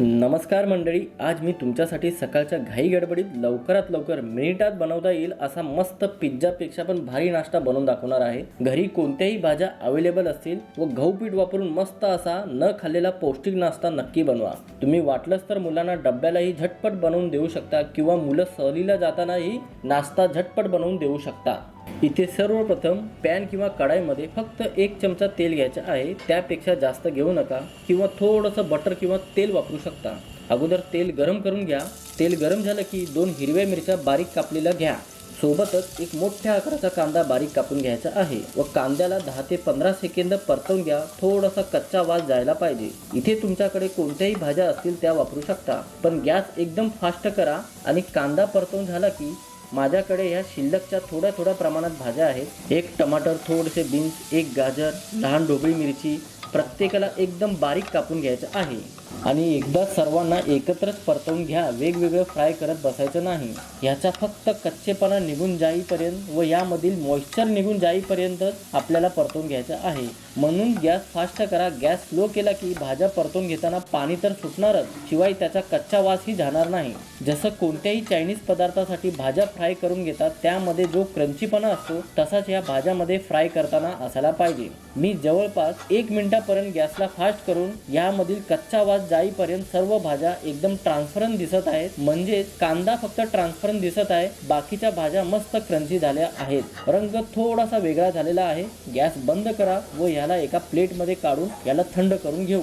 नमस्कार मंडळी आज मी तुमच्यासाठी सकाळच्या घाई गडबडीत लवकरात लवकर मिनिटात बनवता येईल असा मस्त पिझ्झापेक्षा पण भारी नाश्ता बनवून दाखवणार आहे. घरी कोणत्याही भाज्या अवेलेबल असतील व गहू पीठ वापरून मस्त असा न खाल्लेला पौष्टिक नाश्ता नक्की बनवा. तुम्ही वाटलंच तर मुलांना डब्यालाही झटपट बनवून देऊ शकता किंवा मुलं सहलीला जातानाही नाश्ता झटपट बनवून देऊ शकता. इथे सर्वप्रथम पॅन किंवा कढाईमध्ये फक्त एक चमचा तेल घ्यायचा आहे. त्यापेक्षा जास्त घेऊ नका किंवा थोडंसं बटर किंवा तेल वापरू शकता. अगोदर तेल गरम करून घ्या. तेल गरम झालं की दोन हिरव्या मिरच्या बारीक कापलेल्या घ्या. सोबतच एक मोठ्या आकाराचा कांदा बारीक कापून घ्यायचा आहे व कांद्याला दहा ते पंधरा सेकंद परतवून घ्या. थोडासा कच्चा वास जायला पाहिजे. इथे तुमच्याकडे कोणत्याही भाज्या असतील त्या वापरू शकता. पण गॅस एकदम फास्ट करा आणि कांदा परतवून झाला की माझ्याकडे ह्या शिल्लकच्या थोड्या थोड्या प्रमाणात भाज्या आहेत. एक टमाटर थोडेसे बीन्स एक गाजर लहान ढोबळी मिरची प्रत्येकाला एकदम बारीक कापून घ्यायचं आहे. आणि एकदा सर्वांना एकत्रच परतवून घ्या वेगवेगळं फ्राय करत बसायचं नाही. ह्याचा फक्त कच्चेपणा निघून जाईपर्यंत व यामधील मॉइश्चर निघून जाईपर्यंतच आपल्याला परतवून घ्यायचं आहे. म्हणून गॅस फास्ट करा गॅस स्लो केला की भाज्या परतून घेताना पाणी तर सुटणारच शिवाय त्याचा कच्चा वासही जाणार नाही. जसं कोणत्याही चायनीज पदार्थासाठी भाज्या फ्राय करून घेतात त्यामध्ये जो क्रंचीपणा असतो तसाच या भाज्यामध्ये फ्राय करताना असायला पाहिजे. मी जवळपास एक मिनिटापर्यंत गॅसला फास्ट करून यामधील कच्चा वास जाईपर्यंत सर्व भाज्या एकदम ट्रान्सफरंट दिसत आहेत. म्हणजेच कांदा फक्त ट्रान्सफरंट दिसत आहे बाकीच्या भाज्या मस्त क्रंची झाल्या आहेत. रंग थोडासा वेगळा झालेला आहे. गॅस बंद करा व याला एका प्लेटमध्ये काढून याला थंड करून घेऊ.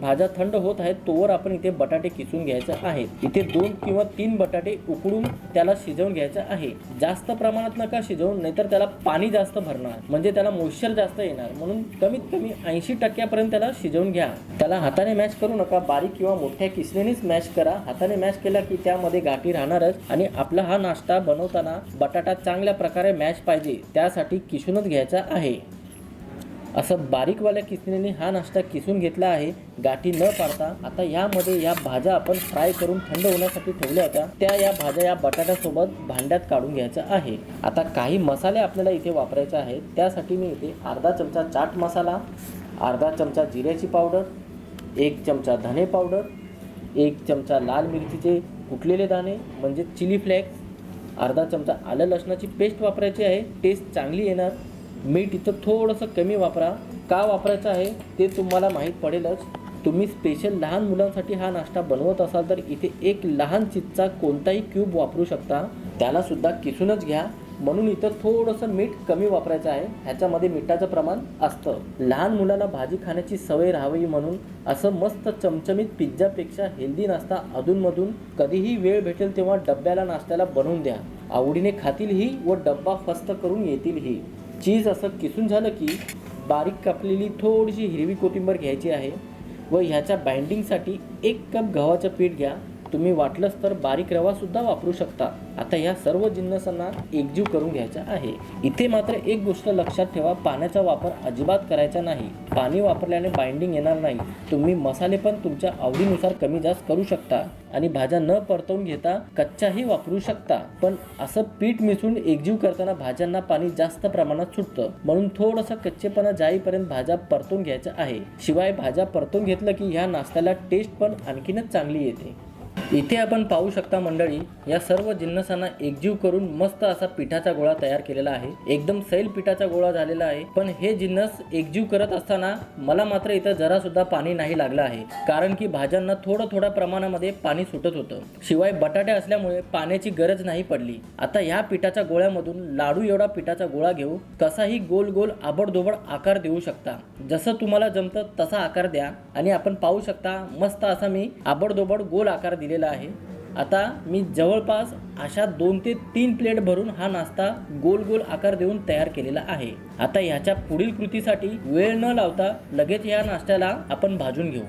भाज्या थंड होत आहेत तोवर आपण इथे बटाटे किसून घ्यायचं आहे इथे दोन किंवा तीन बटाटे उकडून त्याला शिजवून घ्यायचं आहे. जास्त प्रमाणात नका शिजवून नाहीतर त्याला पाणी जास्त भरणार. म्हणजे त्याला मॉइश्चर जास्त येणार. म्हणून कमीत कमी ऐंशी टक्क्यापर्यंत त्याला शिजवून घ्या. त्याला हाताने मॅश करू नका. बारीक किंवा मोठ्या किसणीनेच मॅश करा. हाताने मॅश केला की त्यामध्ये गाठी राहणारच. आणि आपला हा नाश्ता बनवताना बटाटा चांगल्या प्रकारे मॅश पाहिजे. त्यासाठी किसूनच घ्यायचा आहे. असं बारीकवाल्या किसणीने हा नाश्ता किसून घेतला आहे. गाठी न पाडता आता यामध्ये या भाज्या आपण फ्राय करून थंड होण्यासाठी ठेवल्या होत्या. त्या या भाज्या या बटाट्यासोबत भांड्यात काढून घ्यायच्या आहे. आता काही मसाले आपल्याला इथे वापरायचे आहेत. त्यासाठी मी इथे अर्धा चमचा चाट मसाला अर्धा चमचा जिऱ्याची पावडर एक चमचा धने पावडर एक चमचा लाल मिरचीचे कुटलेले दाणे म्हणजे चिली फ्लेक्स अर्धा चमचा आलं लसणाची पेस्ट वापरायची आहे. टेस्ट चांगली येणार. मीठ इथं थोडंसं कमी वापरा. का वापरायचं आहे? ते तुम्हाला माहीत पडेलच. तुम्ही स्पेशल लहान मुलांसाठी हा नाश्ता बनवत असाल तर इथे एक लहान चिचचा कोणताही क्यूब वापरू शकता. त्यालासुद्धा किसूनच घ्या. म्हणून इथं थोडंसं मीठ कमी वापरायचं आहे. ह्याच्यामध्ये मिठाचं प्रमाण असतं. लहान मुलांना भाजी खाण्याची सवय राहावी म्हणून असं मस्त चमचमीत पिझ्झापेक्षा हेल्दी नाश्ता अधूनमधून कधीही वेळ भेटेल तेव्हा डब्याला नाश्त्याला बनवून द्या. आवडीने खातीलही व डब्बा फस्त करून येतीलही. चीज असं किसून झालं की बारीक कापलेली थोडीशी हिरवी कोथिंबीर घ्यायची आहे व ह्याच्या बाइंडिंगसाठी एक कप गव्हाचं पीठ घ्या. तुम्ही वाटलंच तर बारीक रवासुद्धा वापरू शकता. आता ह्या सर्व जिन्नसांना एकजीव करून घ्यायचा आहे. इथे मात्र एक गोष्ट लक्षात ठेवा पाण्याचा वापर अजिबात करायचा नाही. पाणी वापरल्याने बाइंडिंग येणार नाही. तुम्ही मसाले पण तुमच्या आवडीनुसार कमी जास्त करू शकता. आणि भाज्या न परतवून घेता कच्च्याही वापरू शकता. पण असं पीठ मिसळून एकजीव करताना भाज्यांना पाणी जास्त प्रमाणात सुटतं. म्हणून थोडंसं कच्चेपणा जाईपर्यंत भाज्या परतून घ्यायच्या आहे. शिवाय भाज्या परतून घेतलं की ह्या नाश्त्याला टेस्ट पण आणखीनच चांगली येते. इथे आपण पाहू शकता मंडळी या सर्व जिन्नसांना एकजीव करून मस्त असा पिठाचा गोळा तयार केलेला आहे. एकदम सैल पिठाचा गोळा झालेला आहे. पण हे जिन्नस एकजीव करत असताना मला मात्र इथं जरा सुद्धा पाणी नाही लागलं आहे. कारण की भाज्यांना थोडं थोड्या प्रमाणामध्ये पाणी सुटत होतं. शिवाय बटाटे असल्यामुळे पाण्याची गरज नाही पडली. आता ह्या पिठाच्या गोळ्यामधून लाडू एवढा पिठाचा गोळा घेऊ कसाही गोल गोल आबडधोबड आकार देऊ शकता. जसं तुम्हाला जमतं तसा आकार द्या. आणि आपण पाहू शकता मस्त असा मी आबडधोबड गोल आकार दिलेला आहे. आता मी जवळपास अशा दोन ते तीन प्लेट भरून हा नाश्ता गोल गोल आकार देऊन तयार केलेला आहे. आता ह्याच्या पुढील कृतीसाठी वेळ न लावता लगेच या नाश्त्याला आपण भाजून घेऊ.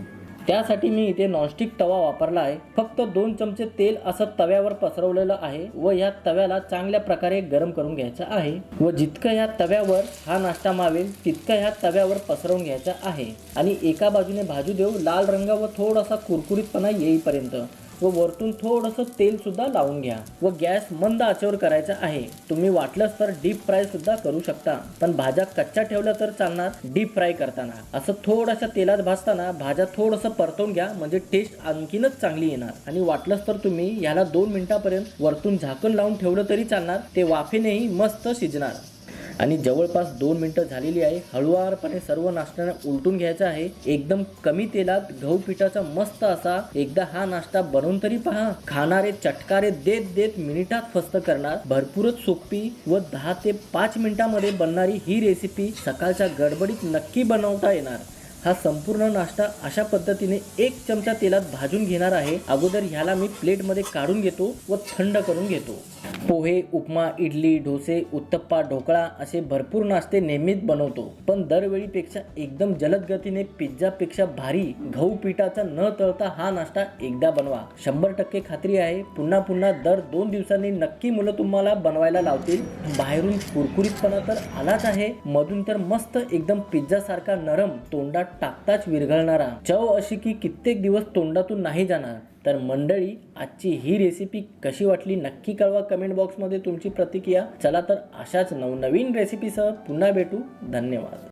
त्यासाठी मी इथे नॉनस्टिक तवा वापरला आहे. फक्त दोन चमचे तेल असं तव्यावर पसरवलेलं आहे व या तव्याला चांगल्या प्रकारे गरम करून घ्यायचं आहे व जितकं ह्या तव्यावर हा नाश्ता मावेल तितकं ह्या तव्यावर पसरवून घ्यायचं आहे आणि एका बाजूने भाजू देऊ लाल रंग व थोडासा कुरकुरीतपणा येईपर्यंत. व वरतून थोडंसं तेलसुद्धा लावून घ्या व गॅस मंद आचेवर करायचा आहे. तुम्ही वाटलंच तर डीप फ्राय सुद्धा करू शकता. पण भाज्या कच्च्या ठेवल्या तर चालणार डीप फ्राय करताना. असं थोड्याशा तेलात भाजताना भाज्या थोडंसं परतवून घ्या म्हणजे टेस्ट आणखीनच चांगली येणार. आणि वाटलंच तर तुम्ही ह्याला दोन मिनिटापर्यंत वरतून झाकण लावून ठेवलं तरी चालणार ते वाफेनेही मस्त शिजणार. आणि जवळपास दोन मिनटं झालेली आहे. हळुवारपणे सर्व नाश्त्याने उलटून घ्यायचा आहे. एकदम कमी तेलात गहू पिठाचा मस्त असा एकदा हा नाश्ता बनवून तरी पहा. खाणारे चटकारे देत देत मिनिटात फस्त करणार. भरपूरच सोपी व दहा ते पाच मिनिटामध्ये बनणारी ही रेसिपी सकाळच्या गडबडीत नक्की बनवता येणार. हा संपूर्ण नाश्ता अशा पद्धतीने एक चमचा तेलात भाजून घेणार आहे. अगोदर ह्याला मी प्लेटमध्ये काढून घेतो व थंड करून घेतो. पोहे उपमा इडली डोसे उत्तप्पा ढोकळा असे भरपूर नाश्ते नेहमीच बनवतो. पण दरवेळीपेक्षा एकदम जलद गतीने पिझ्झापेक्षा भारी गहू पिठाचा न तळता हा नाश्ता एकदा बनवा. शंभर टक्के खात्री आहे पुन्हा पुन्हा दर दोन दिवसांनी नक्की मुलं तुम्हाला बनवायला लावतील. बाहेरून कुरकुरीतपणा तर आलाच आहे मधून तर मस्त एकदम पिझ्झा सारखा नरम तोंडात टाकताच विरघळणारा. चव अशी की कित्येक दिवस तोंडातून नाही जाणार. तर मंडळी आजची ही रेसिपी कशी वाटली नक्की कळवा कमेंट बॉक्समध्ये तुमची प्रतिक्रिया. चला तर अशाच नवनवीन रेसिपीसह पुन्हा भेटू. धन्यवाद.